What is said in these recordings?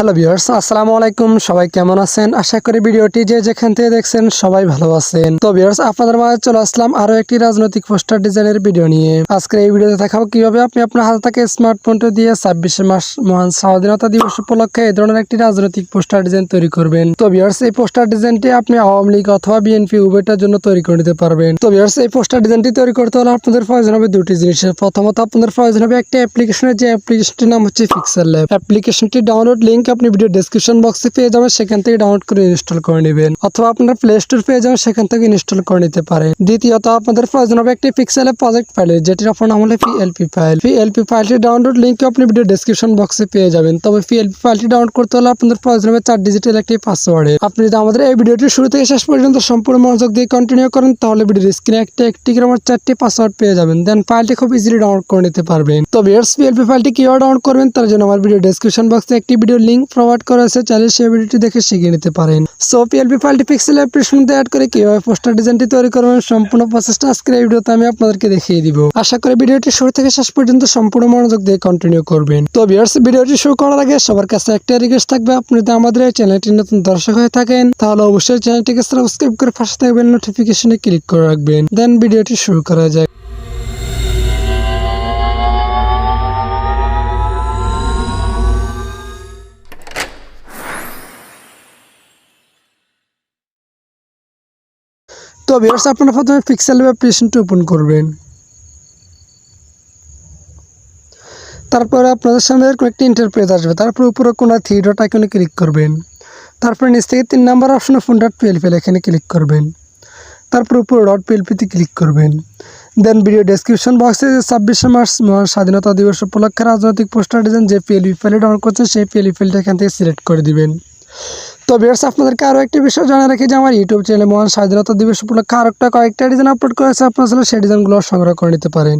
Hello viewers, আসসালামু আলাইকুম। সবাই কেমন আছেন? আশা করি ভিডিওটি যে যেখান থেকে দেখছেন সবাই ভালো আছেন। তো ভিউয়ার্স, আপনাদের মাঝে চলে আসলাম আরও একটি রাজনৈতিক পোস্টার ডিজাইনের ভিডিও নিয়ে। আজকে এই ভিডিওতে দেখাবো কীভাবে আপনি আপনার হাতে থেকে স্মার্টফোনটা দিয়ে ছাব্বিশে মাস মহান স্বাধীনতা দিবস উপলক্ষে এই ধরনের একটি রাজনৈতিক পোস্টার ডিজাইন তৈরি করবেন। তো ভিউয়ার্স, এই পোস্টার ডিজাইনটি আপনি আওয়ামী লীগ অথবা বিএনপি উভয়টার জন্য তৈরি করে নিতে পারবেন। তো ভিউয়ার্স, এই পোস্টার ডিজাইনটি তৈরি করতে হলে আপনাদের প্রয়োজন হবে দুটি জিনিসের। প্রথমত, আপনাদের প্রয়োজন হবে একটা অ্যাপ্লিকেশনের যে অ্যাপ্লিকেশনটির নাম হচ্ছে পিক্সেল ল্যাব অ্যাপ্লিকেশনটি ডাউনলোড লিংক আপনি ভিডিও ডেসক্রিপশন বক্সে পেয়ে যাবেন, সেখান থেকে ডাউনলোড করে ইনস্টল করে নেবেন। অথবা আপনার প্লে স্টোর পেয়ে যাবেন, সেখান থেকে ইনস্টল করে নিতে পারেন দ্বিতীয়ত, আপনাদের প্রয়োজন হবে একটি পিক্সেল প্রজেক্ট ফাইল যেটির আপনার নাম হলো পিএলপি ফাইল পিএলপি ফাইলটি ডাউনলোড লিংক আপনি ভিডিও ডেসক্রিপশন বক্সে পেয়ে যাবেন। তবে পিএলপি ফাইলটি ডাউনলোড করতে হলে আপনাদের প্রয়োজন হবে চার ডিজিটাল একটি পাসওয়ার্ডের আপনি যদি আমাদের এই ভিডিওটি শুরু থেকে শেষ পর্যন্ত সম্পূর্ণ মনোযোগ দিয়ে কন্টিনিউ করেন, তাহলে ভিডিওর স্ক্রিনে একটি একটি করে আমার চারটি পাসওয়ার্ড পেয়ে যাবেন। দেন ফাইলটি খুব ইজিলি ডাউনলোড করে নিতে পারবেন। তো ভিউয়ার্স পিএলপি ফাইলটি কীভাবে ডাউনলোড করবেন, তার জন্য আমার ভিডিও ডেসক্রিপশন বক্সে একটি ভিডিও লিংক প্রোভাইড করা আছে, চাইলে সেই ভিডিওটি দেখে শিখে নিতে পারেন। সো পিএলপি ফাইলটি পিক্সেল অ্যাপ্লিকেশন মধ্যে অ্যাড করে কীভাবে পোস্টার ডিজাইনটি তৈরি করবেন, সম্পূর্ণ প্রসেসটা আজকের এই ভিডিওতে আমি আপনাদেরকে দেখিয়ে দিব। আশা করি ভিডিওটি শুরু থেকে শেষ পর্যন্ত সম্পূর্ণ মনোযোগ দিয়ে কন্টিনিউ করবেন। তো ভিউয়ার্স ভিডিওটি শুরু করার আগে সবার কাছে একটা রিকোয়েস্ট থাকবে, আপনি যদি আমাদের এই চ্যানেলটি নতুন দর্শক হয়ে থাকেন, তাহলে অবশ্যই চ্যানেলটিকে সাবস্ক্রাইব করে পাশে থাকবেন নোটিফিকেশনে ক্লিক করে রাখবেন। দেন ভিডিওটি শুরু করা যায় ভিউয়ার্স আপনারা প্রথমে পিক্সেল অ্যাপ্লিকেশনটি ওপেন করবেন। তারপরে আপনাদের সামনে এরকম একটি ইন্টারপ্রেজ আসবে। তারপর উপরে কোনো থ্রি ডট আইকনে ক্লিক করবেন। তারপরে নিচ থেকে তিন নাম্বার অপশনে ফোন ডট পিএলপি এখানে ক্লিক করবেন। তারপর উপরে ডট পিএলপিতে ক্লিক করবেন। দেন ভিডিও ডেসক্রিপশন বক্সে যে ছাব্বিশে মার্চ মহান স্বাধীনতা দিবস উপলক্ষে রাজনৈতিক পোস্টার ডিজাইন যে পিএলপি ফাইলে ডাউনলোড করছেন, সেই পিএলপি ফাইলটা এখান থেকে সিলেক্ট করে দিবেন। তো ভিউয়ার্স আপনাদেরকে আরও একটি বিষয় জানা রাখি যে আমার ইউটিউব চ্যানেলে মহান স্বাধীনতা দিবস উপলক্ষে আরও একটা কয়েকটা ডিজাইন আপলোড করেছে। আপনারা সেই ডিজাইনগুলো সংগ্রহ করে নিতে পারেন।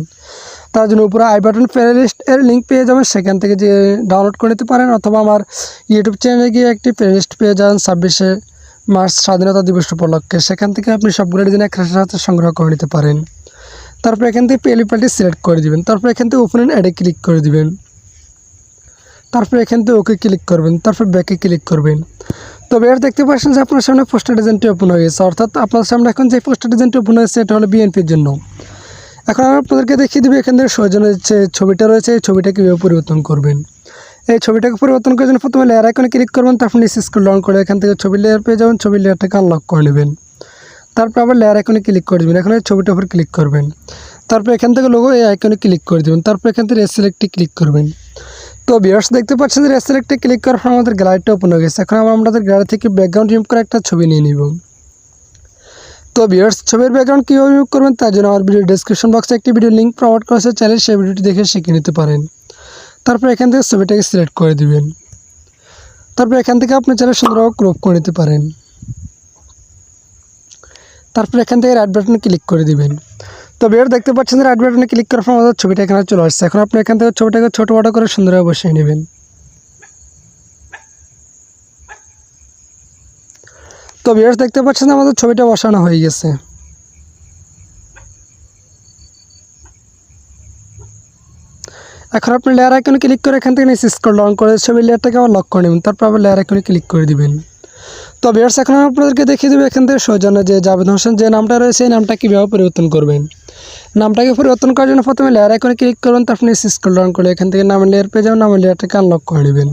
তার জন্য উপরে আই বাটন প্লেলিস্ট এর লিঙ্ক পেয়ে যাবেন। সেখান থেকে যে ডাউনলোড করে নিতে পারেন অথবা আমার ইউটিউব চ্যানেলে গিয়ে একটি প্লেলিস্ট পেয়ে যাবেন ছাব্বিশে মার্চ স্বাধীনতা দিবস উপলক্ষে। সেখান থেকে আপনি সবগুলো ডিজাইন এক সাথে সংগ্রহ করে নিতে পারেন। তারপর এখান থেকে পেলিপালটি সিলেক্ট করে দিবেন। তারপর এখান থেকে ওপেন অ্যাডে ক্লিক করে দিবেন। তারপর এখান থেকে ওকে ক্লিক করবেন, তারপর ব্যাকে ক্লিক করবেন। তবে এর দেখতে পাচ্ছেন যে আপনার সামনে পোস্টার ডিজাইনটি ওপেন হয়ে গেছে, অর্থাৎ আপনার সামনে এখন যে পোস্টার ডিজাইনটি ওপেন হয়েছে, এটা হলো বিএনপির জন্য। এখন আমি আপনাদেরকে দেখিয়ে দেবে এখান থেকে সৌজনের যে ছবিটা রয়েছে, এই ছবিটা কীভাবে পরিবর্তন করবেন। এই ছবিটাকে পরিবর্তন করার জন্য প্রথমে লেয়ার আইকনে ক্লিক করবেন, তারপর নিচে স্ক্রল ডাউন করে এখান থেকে ছবি লেয়ার পেয়ে যাবেন, ছবি লেয়ারটাকে আনলক করে নেবেন। তারপর আবার লেয়ার আইকনে ক্লিক করে দেবেন, এখানে ছবিটার উপর ক্লিক করবেন। তারপর এখান থেকে লোগো এই আইকনে ক্লিক করে দেবেন, তারপর এখান থেকে রেসিলেক্টে ক্লিক করবেন। তো বিয়ার্স দেখতে পাচ্ছেন যে রেসিলেক্টে ক্লিক করার পর আমাদের গ্যালারিটা ওপেন হয়ে গেছে। এখন আমরা আমাদের গ্যালারি থেকে ব্যাকগ্রাউন্ড রিমুভ করে একটা ছবি নিয়ে নিব। তো ভিউয়ার্স ছবির ব্যাকগ্রাউন্ড কীভাবে রিমুভ করবেন তার জন্য আমার ভিডিও ডিসক্রিপশন বক্সে একটি ভিডিও লিঙ্ক প্রোভাইড করেছে চ্যানেল সেই ভিডিওটি দেখে শিখে নিতে পারেন। তারপর এখান থেকে ছবিটাকে সিলেক্ট করে দিবেন। তারপর এখান থেকে আপনি চ্যানেল সুন্দরভাবে ক্রপ করে নিতে পারেন। তারপর এখান থেকে রাইট বাটনে ক্লিক করে দিবেন। তো বের দেখতে পাচ্ছেন যে রাইট বাটনে ক্লিক করার পর আমাদের ছবিটা এখানে চলে আসছে। এখন আপনি এখান থেকে ছবিটাকে ছোটো বড়ো করে সুন্দরভাবে বসিয়ে নেবেন। তো বিয়ার্স দেখতে পাচ্ছেন আমাদের ছবিটা বসানো হয়ে গেছে। এখন আপনি লেয়ার আইকনে ক্লিক করে এখান থেকে নিচে স্ক্রল ডাউন করে ছবি লেয়ারটাকে আবার লক করে নেবেন। তারপর আবার লেয়ার আইকনে ক্লিক করে দিবেন। তো বিয়ার্স এখন আপনাদেরকে দেখিয়ে দেবে এখান থেকে সৌজন্য যে জাভেদ হোসেন যে নামটা রয়েছে, এই নামটা কীভাবে পরিবর্তন করবেন। নামটাকে পরিবর্তন করার জন্য প্রথমে লেয়ার আইকনে ক্লিক করবেন তারপর নিচে স্ক্রল ডাউন করে এখান থেকে নামের লেয়ার পেয়ে যাবেন, নামের লেয়ারটাকে আনলক করে নেবেন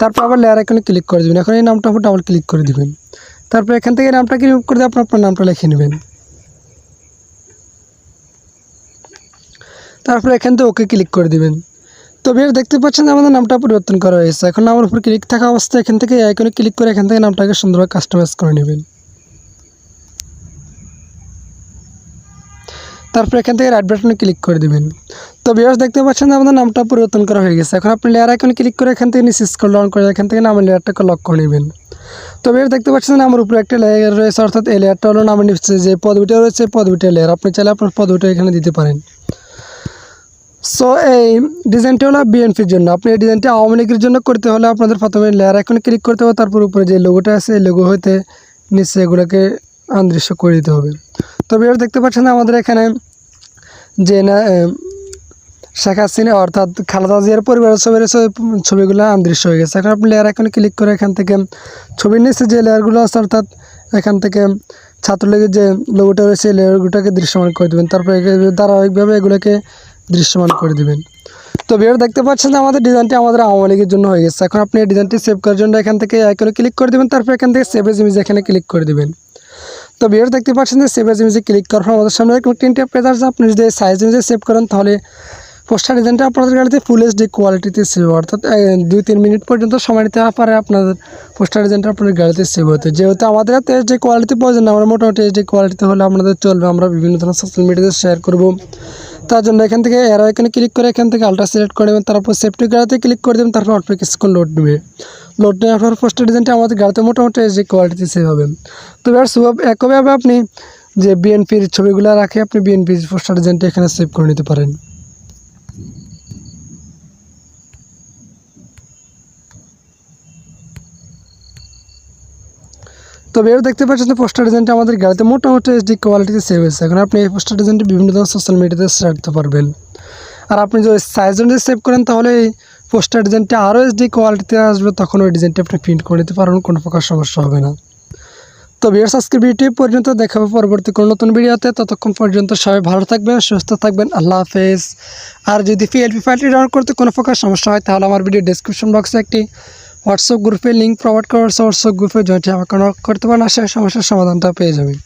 তারপর আবার লেয়ার আইকনে ক্লিক করে দেবেন। এখন এই নামটা উপর ডাবল ক্লিক করে দিবেন। তারপর এখান থেকে নামটাকে রিমুভ করে দিয়ে আপনার আপনার নামটা লিখে নেবেন। তারপর এখান থেকে ওকে ক্লিক করে দিবেন। তো বের দেখতে পাচ্ছেন আমাদের নামটা পরিবর্তন করা হয়েছে। এখন নামের উপর ক্লিক থাকা অবস্থায় এখান থেকে আইকনে ক্লিক করে এখান থেকে নামটাকে সুন্দরভাবে কাস্টমাইজ করে নেবেন। তারপর এখান থেকে রাইট বাটনে ক্লিক করে দেবেন। তো বিয়ার্স দেখতে পাচ্ছেন যে আমাদের নামটা পরিবর্তন করা হয়ে গেছে। এখন আপনি লেয়ার আইকনে ক্লিক করে এখান থেকে নিচে স্ক্রল ডাউন করে এখান থেকে নামের লেয়ারটাকে লক করে নেবেন। তো বিয়ার্স দেখতে পাচ্ছেন আমার উপরে একটা লেয়ার রয়েছে, অর্থাৎ এই লেয়ারটা হলো নামের নিচে যে পদবিটা রয়েছে, পদবিটা লেয়ার আপনি চাইলে আপনার পদবিটা এখানে দিতে পারেন। সো এই ডিজাইনটি হলো বিএনপির জন্য। আপনি এই ডিজাইনটি আওয়ামী লীগের জন্য করতে হলে আপনাদের প্রথমে লেয়ার আইকনে ক্লিক করতে হবে, তারপর উপরে যে লোগোটা আছে, এই লোগো হইতে নিচে এগুলোকে আন্দৃশ্য করে দিতে হবে। তো বিয়ার দেখতে পাচ্ছেন আমাদের এখানে যে না শেখ হাসিনা অর্থাৎ খালেদা জিয়ার পরিবারের ছবির ছবি- ছবিগুলো আনদৃশ্য হয়ে গেছে। এখন আপনি লেয়ার এখন ক্লিক করে এখান থেকে ছবির নিচে যে লেয়ারগুলো আছে, অর্থাৎ এখান থেকে ছাত্রলীগের যে লোগোটা রয়েছে, এই লেয়ারগুলোকে দৃশ্যমান করে দেবেন। তারপরে ধারাবাহিকভাবে এগুলোকে দৃশ্যমান করে দেবেন। তো বিয়ার দেখতে পাচ্ছেন যে আমাদের ডিজাইনটি আমাদের আওয়ামী লীগের জন্য হয়ে গেছে। এখন আপনি এই ডিজাইনটি সেভ করার জন্য এখান থেকে আইকনে ক্লিক করে দেবেন। তারপর এখান থেকে সেভ এজ ইমেজ এখানে ক্লিক করে দেবেন। তো বিয়ার দেখতে পাচ্ছেন যে সেভ এজ ইমেজে ক্লিক করার পর আমাদের সামনে এরকম তিনটে পেজ আছে। আপনি যদি সাইজ অনুযায়ী সেভ করেন, তাহলে পোস্টার ডিজাইনটা আপনাদের গাড়িতে ফুল এইচডি কোয়ালিটিতে সেভ অর্থাৎ দুই তিন মিনিট পর্যন্ত সময় নিতে পারে আপনাদের পোস্টার ডিজাইনটা আপনাদের গাড়িতে সেভ হতে। যেহেতু আমাদের হাতে এইচডি কোয়ালিটি প্রয়োজন আমরা মোটামুটি এইচডি কোয়ালিটিতে হলে আপনাদের চলবে। আমরা বিভিন্ন ধরনের সোশ্যাল মিডিয়াতে শেয়ার করব। তার জন্য এখান থেকে এরো এখানে ক্লিক করে এখান থেকে আলট্রা সিলেক্ট করে দেবেন তারপর সেফটি গাড়িতে ক্লিক করে দেবেন। তারপর অল্প কিছুক্ষণ লোড নেবে। লোড নেওয়ার পর পোস্টার ডিজাইনটা আমাদের গাড়িতে মোটামুটি এইচডি কোয়ালিটিতে সেভ হবে। তো এবার সুব একইভাবে আপনি যে বিএনপির ছবিগুলো রাখে, আপনি বিএনপির পোস্টার ডিজাইনটা এখানে সেভ করে নিতে পারেন। তবে এও দেখতে পাচ্ছেন যে পোস্টার ডিজাইনটা আমাদের গাড়িতে মোটামুটি এইচডি কোয়ালিটিতে সেভ হয়েছে। এখন আপনি এই পোস্টার ডিজাইনটি বিভিন্ন ধরনের সোশ্যাল মিডিয়াতে শেয়ার করতে পারবেন। আর আপনি যদি সাইজ অনুযায়ী সেভ করেন, তাহলে পোস্টার ডিজাইনটা আরও এইচডি কোয়ালিটিতে আসবে, তখন ওই ডিজাইনটা আপনি প্রিন্ট করে নিতে পারবেন, কোনো প্রকার সমস্যা হবে না। তো ভিউয়ার্স আজকে ভিডিওটি পর্যন্ত দেখাবো পরবর্তী কোনো নতুন ভিডিওতে। ততক্ষণ পর্যন্ত সবাই ভালো থাকবেন, সুস্থ থাকবেন, আল্লাহ হাফেজ। আর যদি পিএলপি ফাইলটি ডাউনলোড করতে কোনো প্রকার সমস্যা হয়, তাহলে আমার ভিডিও ডেসক্রিপশন বক্সে একটি হোয়াটসঅ্যাপ গ্রুপে লিঙ্ক প্রোভাইড করার হোয়াটসঅ্যাপ গ্রুপে জয়েন্ট আমাকে করতে পারেন আর সেই সমস্যার সমাধানটা পেয়ে যাবেন।